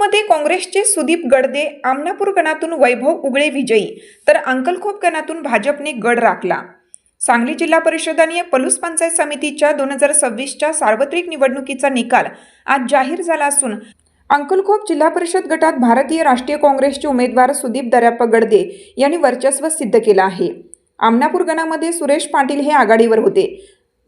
अंकलखोपमध्ये काँग्रेसचे सुदीप गडदे आमनापूर गणातून वैभव उगळे विजयी तर अंकलखोप गणातून भाजपने गड राखला. सांगली जिल्हा परिषद आणि पलूस पंचायत समितीच्या दोन हजार सव्वीसच्या सार्वत्रिक निवडणुकीचा निकाल आज जाहीर झाला असून अंकलखोप जिल्हा परिषद गटात भारतीय राष्ट्रीय काँग्रेसचे उमेदवार सुदीप दर्याप्पा गडदे यांनी वर्चस्व सिद्ध केलं आहे. आमनापूर गणामध्ये सुरेश पाटील हे आघाडीवर होते.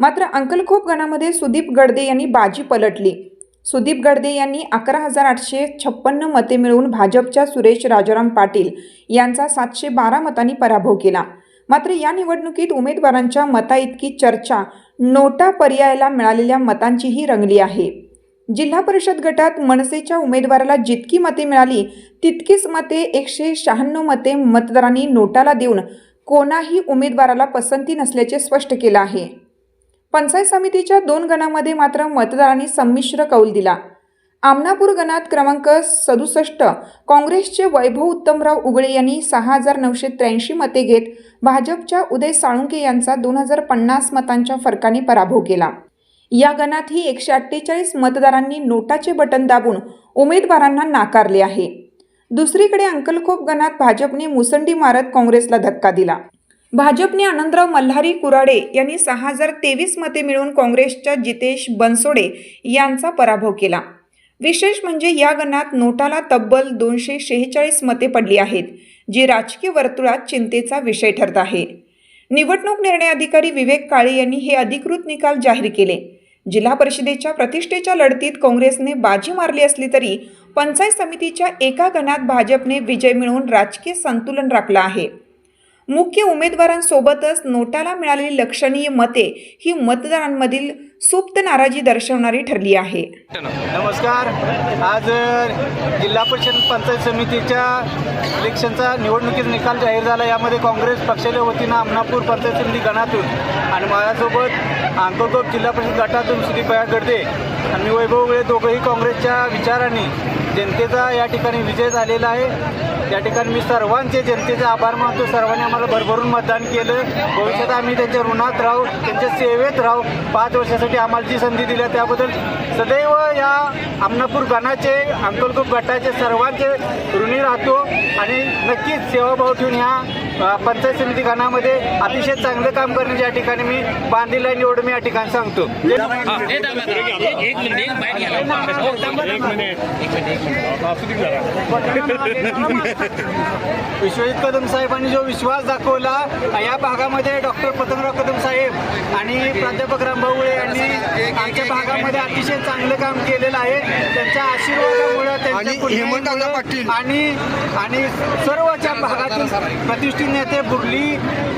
मात्र अंकलखोप गणामध्ये सुदीप गडदे यांनी बाजी पलटली. सुदीप गडदे यांनी अकरा हजार आठशे छप्पन्न मते मिळवून भाजपच्या सुरेश राजाराम पाटील यांचा सातशे बारा मतांनी पराभव केला. मात्र या निवडणुकीत उमेदवारांच्या मताइतकी चर्चा नोटा पर्यायाला मिळालेल्या मतांचीही रंगली आहे. जिल्हा परिषद गटात मनसेच्या उमेदवाराला जितकी मते मिळाली तितकीच मते एकशे शहाण्णव मते मतदारांनी नोटाला देऊन कोणाही उमेदवाराला पसंती नसल्याचे स्पष्ट केलं आहे. पंचायत समितीच्या दोन गणामध्ये मात्र मतदारांनी संमिश्र कौल दिला. आमनापूर गणात क्रमांक सदुसष्ट काँग्रेसचे वैभव उत्तमराव उगळे यांनी सहा हजार नऊशे त्र्याऐंशी मते घेत भाजपच्या उदय साळुंके यांचा दोन हजार पन्नास मतांच्या फरकाने पराभव केला. या गणातही एकशे अठ्ठेचाळीस मतदारांनी नोटाचे बटन दाबून उमेदवारांना नाकारले आहे. दुसरीकडे अंकलखोप गणात भाजपने मुसंडी मारत काँग्रेसला धक्का दिला. भाजपने आनंदराव मल्हारी कुराडे यांनी सहा हजार तेवीस मते मिळवून काँग्रेसच्या जितेश बनसोडे यांचा पराभव केला. विशेष म्हणजे या गणात नोटाला तब्बल दोनशे शेहेचाळीस मते पडली आहेत जी राजकीय वर्तुळात चिंतेचा विषय ठरत आहे. निवडणूक निर्णय अधिकारी विवेक काळे यांनी हे अधिकृत निकाल जाहीर केले. जिल्हा परिषदेच्या प्रतिष्ठेच्या लढतीत काँग्रेसने बाजी मारली असली तरी पंचायत समितीच्या एका गणात भाजपने विजय मिळवून राजकीय संतुलन राखलं आहे. मुख्य उमेदवारांसोबतच नोटाला मिळालेली लक्षणीय मते ही मतदारांमधील सुप्त नाराजी दर्शवणारी ठरली आहे. नमस्कार. आज जिल्हा परिषद पंचायत समितीच्या इलेक्शनचा निवडणुकीचा निकाल जाहीर झाला. यामध्ये काँग्रेस पक्षाच्या वतीनं आमनापूर पंचायत समिती गणातून आणि माझ्यासोबत अंकोकोप जिल्हा परिषद गटातून सुदीप भया गर्दे आणि वैभव वेळे दोघंही काँग्रेसच्या विचारांनी जनतेचा या ठिकाणी विजय झालेला आहे. त्या ठिकाणी मी सर्वांचे जनतेचे आभार मानतो. सर्वांनी आम्हाला भरभरून मतदान केलं भविष्यात आम्ही त्यांच्या ऋणात राहू त्यांच्या सेवेत राहू. पाच वर्षासाठी आम्हाला जी संधी दिल्या त्याबद्दल सदैव या आमनापूर गणाचे अंकलकूप गटाचे सर्वांचे ऋणी राहतो. आणि नक्कीच सेवाभाव ठेवून ह्या पंचायत समिती गणामध्ये अतिशय चांगलं काम करण्याच्या या ठिकाणी मी आहे एवढं मी या ठिकाणी सांगतो. विश्वजित कदम साहेबांनी जो विश्वास दाखवला या भागामध्ये डॉक्टर पतंगराव कदम साहेब आणि प्राध्यापक रामभाऊ मुळे यांनी आमच्या भागामध्ये अतिशय चांगलं काम केलेलं आहे त्यांच्या आशीर्वादामुळे त्यांच्या आणि. आणि आणि सर्वच्या भागातील प्रतिष्ठित नेते बुर्ली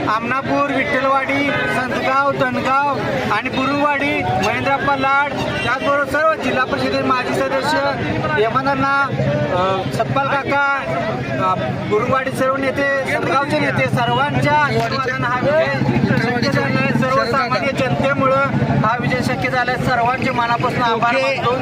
आमनापूर विठ्ठलवाडी संतगाव धनगाव आणि बुरुवाडी महेंद्रप्पा लाड त्याचबरोबर सर्व जिल्हा परिषदेचे माजी सदस्य यमनांना सतपाल काका अ, बुरुवाडी सर्व नेते संतगावचे नेते सर्वांच्या आशीर्वादानं हा विजय शक्य झाला सर्वसामान्य जनतेमुळं हा विजय शक्य झाला सर्वांचे मनापासून आभार. मानतो.